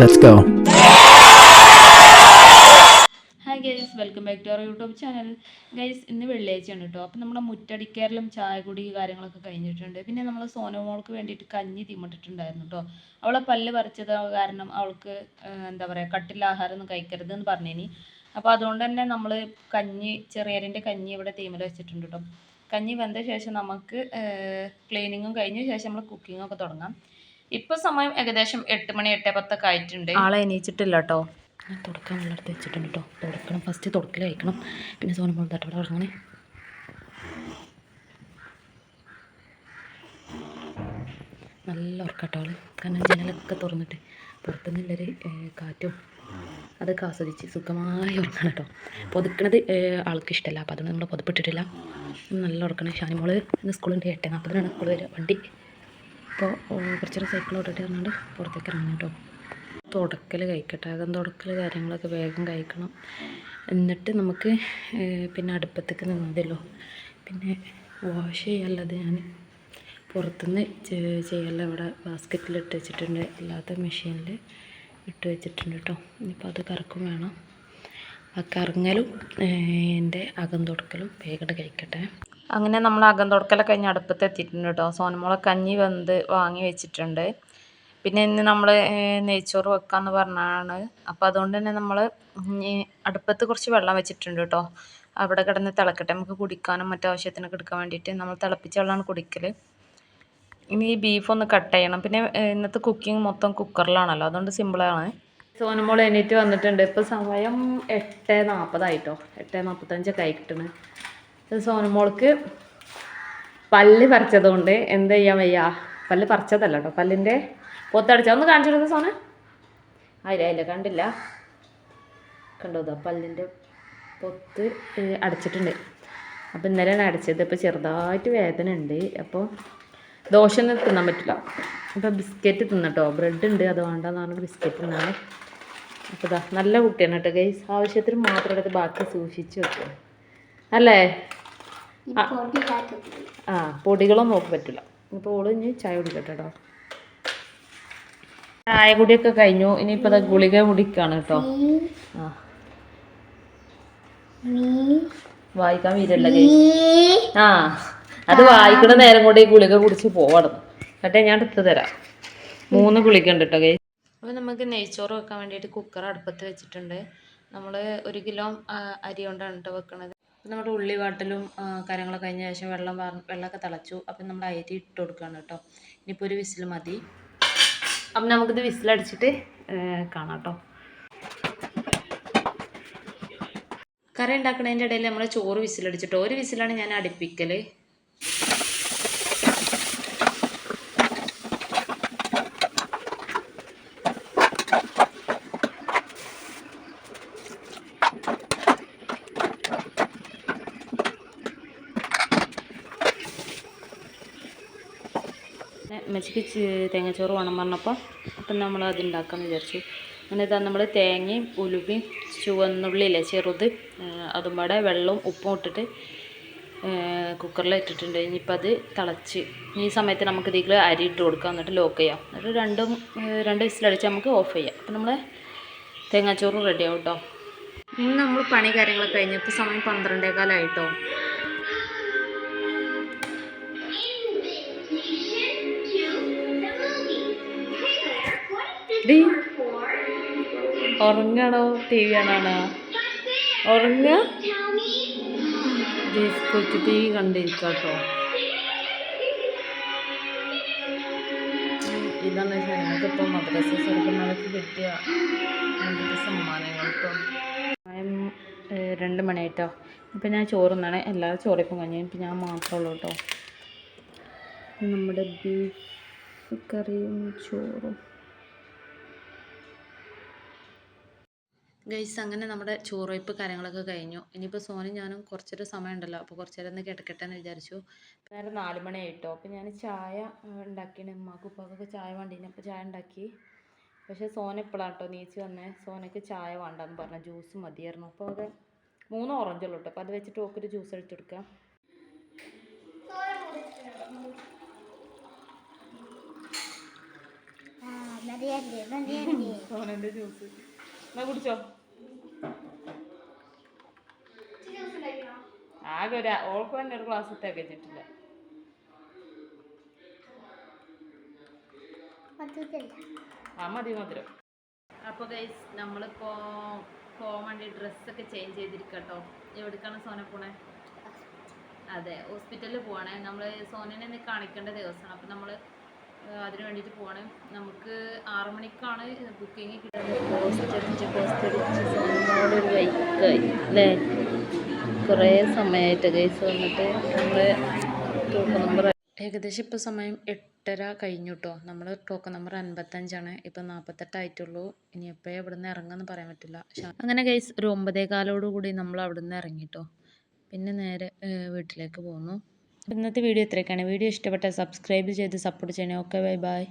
Let's go. Hi guys welcome back to our YouTube channel guys ഇന്ന് വെള്ളിയാഴ്ചയാണ് കേട്ടോ അപ്പം നമ്മുടെ മുറ്റടിക്കാരിലും ചായ കുടി കാര്യങ്ങളൊക്കെ കഴിഞ്ഞിട്ടുണ്ട്. പിന്നെ നമ്മൾ സോനമോൾക്ക് വേണ്ടിയിട്ട് കഞ്ഞി തീമിട്ടിട്ടുണ്ടായിരുന്നു കേട്ടോ അവളെ പല്ല് പറിച്ചത് കാരണം അവൾക്ക് എന്താ പറയുക കട്ടില്ല ആഹാരം ഒന്നും കഴിക്കരുത് എന്ന് പറഞ്ഞേനി. അപ്പോൾ അതുകൊണ്ട് തന്നെ നമ്മൾ കഞ്ഞി ചെറിയരിന്റെ കഞ്ഞി ഇവിടെ തീമിൽ വെച്ചിട്ടുണ്ട് കേട്ടോ കഞ്ഞി വെന്ത ശേഷം നമുക്ക് ക്ലീനിങ്ങും കഴിഞ്ഞ ശേഷം നമ്മൾ കുക്കിങ്ങൊക്കെ തുടങ്ങാം. ഇപ്പോൾ സമയം ഏകദേശം എട്ട് മണി എട്ട് പത്തൊക്കെ ആയിട്ടുണ്ട്. ആളെ എണീച്ചിട്ടില്ല കേട്ടോ ഞാൻ തുടക്കാൻ വെള്ളമെടുത്ത് വെച്ചിട്ടുണ്ട് കേട്ടോ തുടക്കണം. ഫസ്റ്റ് തുടക്കൽ കഴിക്കണം. പിന്നെ പോലെ തട്ടവിടെ ഇറങ്ങണേ നല്ല ഉറക്കട്ടോ കാരണം ജനലൊക്കെ തുറന്നിട്ട് പുറത്തുനിന്നുള്ളൊരു കാറ്റും അതൊക്കെ ആസ്വദിച്ച് സുഖമായി ഉറങ്ങണം കേട്ടോ പൊതുക്കണത് ആൾക്ക് ഇഷ്ടമല്ല അപ്പോൾ അതുകൊണ്ട് നമ്മൾ പൊതുപ്പിട്ടിട്ടില്ല. നല്ല ഉറക്കണം. ഷാനിമോൾ ഇന്ന് സ്കൂളുണ്ട് എട്ട് നാൽപ്പതിനാണ്. സ്കൂൾ വരിക വണ്ടി. അപ്പോൾ കുറച്ചൊരു സൈക്കിൾ ഓടിട്ട് പറഞ്ഞുകൊണ്ട് പുറത്തേക്ക് ഇറങ്ങണം കേട്ടോ. തുടക്കൽ കഴിക്കട്ടെ. അകം തുടക്കൽ കാര്യങ്ങളൊക്കെ വേഗം കഴിക്കണം. എന്നിട്ട് നമുക്ക് പിന്നെ അടുപ്പത്തേക്ക് നിന്നതല്ലോ പിന്നെ വാഷ് ചെയ്യാനുള്ളത് ഞാൻ പുറത്തുനിന്ന് ചെയ്യല്ല ഇവിടെ ബാസ്ക്കറ്റിൽ ഇട്ട് വെച്ചിട്ടുണ്ട്. അല്ലാത്ത മെഷീനിൽ ഇട്ട് വെച്ചിട്ടുണ്ട് കേട്ടോ. ഇനിയിപ്പോൾ അത് കറക്കും വേണം. ആ കറങ്ങലും എന്റെ അകം തുടക്കലും വേഗം കഴിക്കട്ടെ. അങ്ങനെ നമ്മൾ അകം തുടക്കലൊക്കെ കഴിഞ്ഞ് അടുപ്പത്ത് എത്തിയിട്ടുണ്ട് കേട്ടോ സോനമോളെ കഞ്ഞി വെന്ത് വാങ്ങി വെച്ചിട്ടുണ്ട്. പിന്നെ ഇന്ന് നമ്മൾ നെയ്ച്ചോറ് വെക്കാമെന്ന് പറഞ്ഞാണ്. അപ്പോൾ അതുകൊണ്ട് തന്നെ നമ്മൾ അടുപ്പത്ത് കുറച്ച് വെള്ളം വെച്ചിട്ടുണ്ട് കേട്ടോ അവിടെ കിടന്ന് തിളക്കട്ടെ. നമുക്ക് കുടിക്കാനും മറ്റു ആവശ്യത്തിനൊക്കെ എടുക്കാൻ വേണ്ടിയിട്ട് നമ്മൾ തിളപ്പിച്ച വെള്ളമാണ് കുടിക്കൽ ഇനി ഈ ബീഫ് ഒന്ന് കട്ട് ചെയ്യണം. പിന്നെ ഇന്നത്തെ കുക്കിംഗ് മൊത്തം കുക്കറിലാണല്ലോ അതുകൊണ്ട് സിമ്പിളാണ് സോനമോൾ എണീറ്റ് വന്നിട്ടുണ്ട്. ഇപ്പോൾ സമയം എട്ട് നാൽപ്പതായിട്ടോ എട്ട് നാൽപ്പത്തഞ്ചൊക്കെ ആയി കിട്ടണ്. ഇത് സോനമോൾക്ക് പല്ല് പറിച്ചതുകൊണ്ട് എന്ത് ചെയ്യാൻ വയ്യ? പല്ല് പറിച്ചതല്ല കേട്ടോ പല്ലിന്റെ പൊത്തടിച്ച. ഒന്ന് കാണിച്ചു കൊടുത്ത സോന. ആയില്ല കണ്ടില്ല. കണ്ടോ പല്ലിന്റെ പൊത്ത് അടച്ചിട്ടുണ്ട്. അപ്പോൾ ഇന്നലെയാണ് അടച്ചത്. ഇപ്പോൾ ചെറുതായിട്ട് വേദന ഉണ്ട്. അപ്പോൾ ദോശ ഒന്നും തിന്നാൻ പറ്റില്ല. അപ്പോൾ ബിസ്ക്കറ്റ് തിന്നട്ടോ ബ്രെഡ് ഉണ്ട്. അത് വേണ്ടെന്ന് പറഞ്ഞിട്ട് ബിസ്ക്കറ്റ് തിന്നാണ്. അപ്പോൾ നല്ല കുട്ടിയാണ് കേട്ടോ ഗൈസ്. ആവശ്യത്തിന് മാത്രം എടുത്ത് ബാക്കി സൂക്ഷിച്ച് വെക്കുക അല്ലേ? ആ. ആ പൊടികളൊന്നും നോക്കി പറ്റില്ല ഇപ്പോൾ ഓൾ ഇനി ചായ കുടിക്കട്ടെ കേട്ടോ ചായ കുടിയൊക്കെ കഴിഞ്ഞു. ഇനിയിപ്പോൾ ഗുളിക കുടിക്കാണ് കേട്ടോ ആ. വായിക്കാൻ വീരല്ല ഗൈസ് ആ അത് വായിക്കണ നേരം കൊണ്ട് ഈ ഗുളിക കുടിച്ച് പോവണം. എന്നിട്ടേ ഞാൻ എടുത്ത് തരാം. മൂന്ന് ഗുളിക ഉണ്ട് കേട്ടോ കൈ. അപ്പോൾ നമുക്ക് നെയ്ച്ചോറ് വെക്കാൻ വേണ്ടിയിട്ട് കുക്കർ അടുപ്പത്ത് വെച്ചിട്ടുണ്ട്. നമ്മൾ ഒരു കിലോ അരി കൊണ്ടാണ് കേട്ടോ വെക്കണത്. നമ്മുടെ ഉള്ളി വാട്ടലും കാര്യങ്ങളൊക്കെ കഴിഞ്ഞ ശേഷം വെള്ളം വെള്ളമൊക്കെ തിളച്ചു. അപ്പം നമ്മൾ അരി ഇട്ട് കൊടുക്കുകയാണ് കേട്ടോ. ഇനിയിപ്പോൾ ഒരു വിസിൽ മതി. അപ്പം നമുക്കിത് വിസിലടിച്ചിട്ട് കാണാം കേട്ടോ. കറി ഉണ്ടാക്കുന്നതിന്റെ ഇടയിൽ നമ്മൾ ചോറ് വിസിലടിച്ചിട്ടോ ഒരു വിസിലാണ് ഞാൻ അടുപ്പിക്കൽ മെച്ചിക്ക് തേങ്ങാച്ചോറ് വേണം പറഞ്ഞപ്പോൾ അപ്പം നമ്മൾ അത് ഉണ്ടാക്കാമെന്ന് വിചാരിച്ചു. അങ്ങനെ ഇതാ നമ്മൾ തേങ്ങയും ഉലുവയും ചുവന്നുള്ളിയില്ലേ ചെറുത് അതും പാടെ വെള്ളവും ഉപ്പും ഇട്ടിട്ട് കുക്കറിൽ ഇട്ടിട്ടുണ്ട്. ഇനിയിപ്പോൾ അത് തിളച്ച് ഈ സമയത്ത് നമുക്ക് ഇതിൽ അരി ഇട്ട് കൊടുക്കാം. എന്നിട്ട് ലോക്ക് ചെയ്യാം. എന്നിട്ട് രണ്ടും രണ്ട് വിസിലടിച്ച് നമുക്ക് ഓഫ് ചെയ്യാം. അപ്പം നമ്മൾ തേങ്ങാച്ചോറ് റെഡി ആവും കേട്ടോ ഇന്ന് നമ്മൾ പണി കാര്യങ്ങളൊക്കെ കഴിഞ്ഞപ്പോൾ സമയം പന്ത്രണ്ടേകാലായിട്ടോ. ഡി. ഉറങ്ങണോ? ടി വി കാണാണോ ഉറങ്ങ. കൊച്ചു ടി വി കണ്ടിരിക്കാട്ടോ. ഇതാണ് ഞങ്ങൾക്കിപ്പോൾ മദ്രസ ചെറുക്കുന്നവർക്ക് കിട്ടിയ സമ്മാനങ്ങൾക്കും സമ്മാനങ്ങൾ കേട്ടോ രണ്ട് മണിയായിട്ടോ. ഇപ്പം ഞാൻ ചോറുന്നാണ്. എല്ലാവരും ചോറിപ്പം കഴിഞ്ഞു ഇപ്പം ഞാൻ മാത്രമേ ഉള്ളൂ കേട്ടോ നമ്മുടെ ബീഫ് കറിയും ചോറും. ഗൈസ് അങ്ങനെ നമ്മുടെ ചോറുവയ്പ്പ് കാര്യങ്ങളൊക്കെ കഴിഞ്ഞു. ഇനിയിപ്പോൾ സോനും ഞാനും കുറച്ചൊരു സമയം ഉണ്ടല്ലോ അപ്പോൾ കുറച്ച് നേരം ഒന്ന് കിടക്കട്ടെ എന്ന് വിചാരിച്ചു നേരം നാല് മണിയായിട്ടോ. അപ്പോൾ ഞാൻ ചായ ഉണ്ടാക്കിയാണ് ഉമ്മാക്കും ഉപ്പാക്കൊക്കെ ചായ വേണ്ടീന്. അപ്പോൾ ചായ ഉണ്ടാക്കി. പക്ഷേ സോന എപ്പോഴാണ് കേട്ടോ നീച്ച് വന്നേ? സോനയ്ക്ക് ചായ വേണ്ടെന്ന് പറഞ്ഞു. ജ്യൂസ് മതിയായിരുന്നു. അപ്പോൾ അത് മൂന്ന് ഓറഞ്ചുള്ളൂ കേട്ടോ അപ്പോൾ അത് വെച്ചിട്ട് ഓക്കൊരു ജ്യൂസ് എടുത്ത് കൊടുക്കാം. സോനന്റെ ജ്യൂസ്. എന്നാ കുടിച്ചോ? ആകെ ഒരു ഓൾക്ക് തന്നെ ഒരു ഗ്ലാസ് മതിയല്ല ആ മതി മധുരം. അപ്പോൾ ഗൈസ് നമ്മളിപ്പോൾ പോകാൻ വേണ്ടി ഡ്രസ്സൊക്കെ ചേഞ്ച് ചെയ്തിരിക്കട്ടോ. എവിടേക്കാണ് സോന പോണേ? അതെ ഹോസ്പിറ്റലിൽ പോവാണേ. നമ്മൾ സോനനെ കാണിക്കേണ്ട ദിവസമാണ് അപ്പോൾ നമ്മൾ അതിന് വേണ്ടിയിട്ട് പോവാണ്. നമുക്ക് ആറു മണിക്കാണ് ബുക്കിംഗ് അല്ലേ? കുറേ സമയമായിട്ട് കേസ് വന്നിട്ട് നമ്മുടെ ടോക്കൺ നമ്പർ ഏകദേശം ഇപ്പോൾ സമയം എട്ടര കഴിഞ്ഞു കേട്ടോ നമ്മൾ ടോക്കൺ നമ്പർ അൻപത്തഞ്ചാണ്. ഇപ്പം നാൽപ്പത്തെട്ടായിട്ടുള്ളൂ ഇനി എപ്പോഴാണ് ഇവിടെ നിന്ന് ഇറങ്ങുമെന്ന് പറയാൻ പറ്റില്ല. അങ്ങനെ കേസ് ഒരു ഒമ്പതേ കാലോടുകൂടി നമ്മൾ അവിടെ നിന്ന് ഇറങ്ങിട്ടോ പിന്നെ നേരെ വീട്ടിലേക്ക് പോന്നു ഇന്നത്തെ വീഡിയോ ഇത്രയൊക്കെയാണ്. വീഡിയോ ഇഷ്ടപ്പെട്ടാൽ സബ്സ്ക്രൈബ് ചെയ്ത് സപ്പോർട്ട് ചെയ്യണേ. Okay bye bye.